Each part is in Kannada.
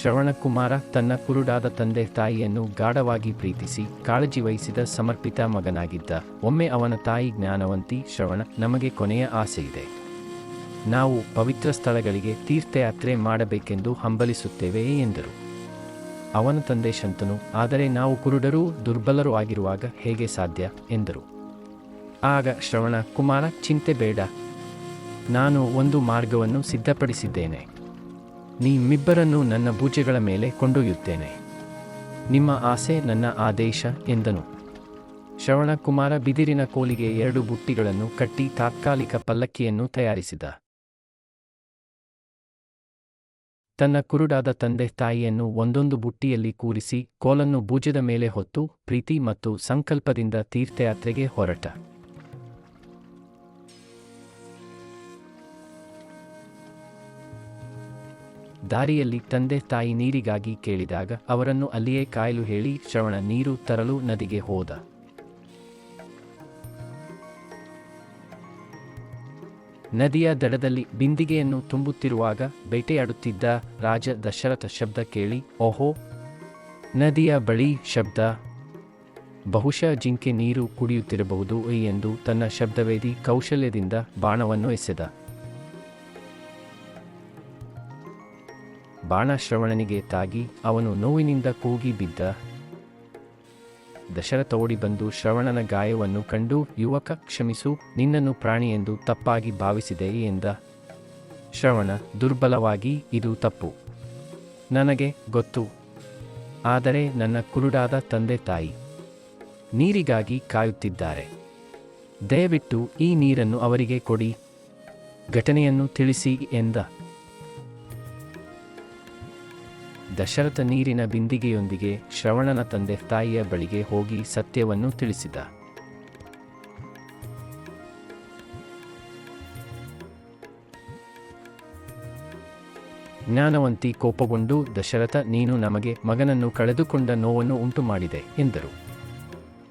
ಶ್ರವಣಕುಮಾರ ತನ್ನ ಕುರುಡಾದ ತಂದೆ ತಾಯಿಯನ್ನು ಗಾಢವಾಗಿ ಪ್ರೀತಿಸಿ ಕಾಳಜಿ ವಹಿಸಿದ ಸಮರ್ಪಿತ ಮಗನಾಗಿದ್ದ. ಒಮ್ಮೆ ಅವನ ತಾಯಿ ಜ್ಞಾನವಂತಿ ಶ್ರವಣ ನಮಗೆ ಕೊನೆಯ ಆಸೆಯಿದೆ ನಾವು ಪವಿತ್ರ ಸ್ಥಳಗಳಿಗೆ ತೀರ್ಥಯಾತ್ರೆ ಮಾಡಬೇಕೆಂದು ಹಂಬಲಿಸುತ್ತೇವೆ ಎಂದರು. ಅವನ ತಂದೆ ಶಂತನು, ಆದರೆ ನಾವು ಕುರುಡರೂ ದುರ್ಬಲರೂ ಆಗಿರುವಾಗ ಹೇಗೆ ಸಾಧ್ಯ? ಎಂದರು. ಆಗ ಶ್ರವಣ ಕುಮಾರ, ಚಿಂತೆ ಬೇಡ. ನಾನು ಒಂದು ಮಾರ್ಗವನ್ನು ಸಿದ್ಧಪಡಿಸಿದ್ದೇನೆ. ನಿಮ್ಮಿಬ್ಬರನ್ನು ನನ್ನ ಭುಜಗಳ ಮೇಲೆ ಕೊಂಡೊಯ್ಯುತ್ತೇನೆ. ನಿಮ್ಮ ಆಸೆ ನನ್ನ ಆದೇಶ ಎಂದನು. ಶ್ರವಣಕುಮಾರ ಬಿದಿರಿನ ಕೋಲಿಗೆ ಎರಡು ಬುಟ್ಟಿಗಳನ್ನು ಕಟ್ಟಿ ತಾತ್ಕಾಲಿಕ ಪಲ್ಲಕ್ಕಿಯನ್ನು ತಯಾರಿಸಿದ. ತನ್ನ ಕುರುಡಾದ ತಂದೆ ತಾಯಿಯನ್ನು ಒಂದೊಂದು ಬುಟ್ಟಿಯಲ್ಲಿ ಕೂರಿಸಿ ಕೋಲನ್ನು ಭುಜದ ಮೇಲೆ ಹೊತ್ತು ಪ್ರೀತಿ ಮತ್ತು ಸಂಕಲ್ಪದಿಂದ ತೀರ್ಥಯಾತ್ರೆಗೆ ಹೊರಟ. ದಾರಿಯಲ್ಲಿ ತಂದೆ ತಾಯಿ ನೀರಿಗಾಗಿ ಕೇಳಿದಾಗ ಅವರನ್ನು ಅಲ್ಲಿಯೇ ಕಾಯಲು ಹೇಳಿ ಶ್ರವಣ ನೀರು ತರಲು ನದಿಗೆ ಹೋದ. ನದಿಯ ದಡದಲ್ಲಿ ಬಿಂದಿಗೆಯನ್ನು ತುಂಬುತ್ತಿರುವಾಗ ಬೇಟೆಯಾಡುತ್ತಿದ್ದ ರಾಜ ದಶರಥ ಶಬ್ದ ಕೇಳಿ, ಓಹೋ! ನದಿಯ ಬಳಿ ಶಬ್ದ. ಬಹುಶಃ ಜಿಂಕೆ ನೀರು ಕುಡಿಯುತ್ತಿರಬಹುದು ಎಂದು ತನ್ನ ಶಬ್ದವೇದಿ ಕೌಶಲ್ಯದಿಂದ ಬಾಣವನ್ನು ಎಸೆದ. ಬಾಣ ಶ್ರವಣನಿಗೆ ತಾಗಿ ಅವನು ನೋವಿನಿಂದ ಕೂಗಿ ಬಿದ್ದ. ದಶರಥ ಓಡಿ ಬಂದು ಶ್ರವಣನ ಗಾಯವನ್ನು ಕಂಡು, ಯುವಕ, ಕ್ಷಮಿಸು, ನಿನ್ನನ್ನು ಪ್ರಾಣಿಯೆಂದು ತಪ್ಪಾಗಿ ಭಾವಿಸಿದೆ ಎಂದ. ಶ್ರವಣ, ದುರ್ಬಲವಾಗಿ ಇದು ತಪ್ಪು. ನನಗೆ ಗೊತ್ತು. ಆದರೆ ನನ್ನ ಕುರುಡಾದ ತಂದೆ ತಾಯಿ ನೀರಿಗಾಗಿ ಕಾಯುತ್ತಿದ್ದಾರೆ. ದಯವಿಟ್ಟು ಈ ನೀರನ್ನು ಅವರಿಗೆ ಕೊಡಿ. ಘಟನೆಯನ್ನು ತಿಳಿಸಿ ಎಂದ. ದಶರಥ ನೀರಿನ ಬಿಂದಿಗೆಯೊಂದಿಗೆ ಶ್ರವಣನ ತಂದೆ ತಾಯಿಯ ಬಳಿಗೆ ಹೋಗಿ ಸತ್ಯವನ್ನು ತಿಳಿಸಿದ. ಜ್ಞಾನವಂತಿ ಕೋಪಗೊಂಡು, ದಶರಥ, ನೀನು ನಮಗೆ ಮಗನನ್ನು ಕಳೆದುಕೊಂಡ ನೋವನ್ನು ಉಂಟು ಮಾಡಿದೆ ಎಂದರು.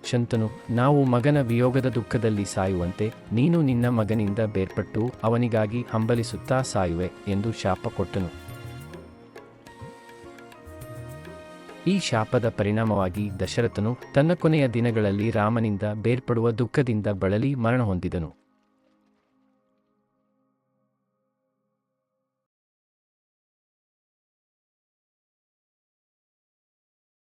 ಶಂತನು, ನಾವು ಮಗನ ವಿಯೋಗದ ದುಃಖದಲ್ಲಿ ಸಾಯುವಂತೆ ನೀನು ನಿನ್ನ ಮಗನಿಂದ ಬೇರ್ಪಟ್ಟು ಅವನಿಗಾಗಿ ಹಂಬಲಿಸುತ್ತಾ ಸಾಯುವೆ, ಎಂದು ಶಾಪ ಕೊಟ್ಟನು. ಈ ಶಾಪದ ಪರಿಣಾಮವಾಗಿ ದಶರಥನು ತನ್ನ ಕೊನೆಯ ದಿನಗಳಲ್ಲಿ ರಾಮನಿಂದ ಬೇರ್ಪಡುವ ದುಃಖದಿಂದ ಬಳಲಿ ಮರಣ ಹೊಂದಿದನು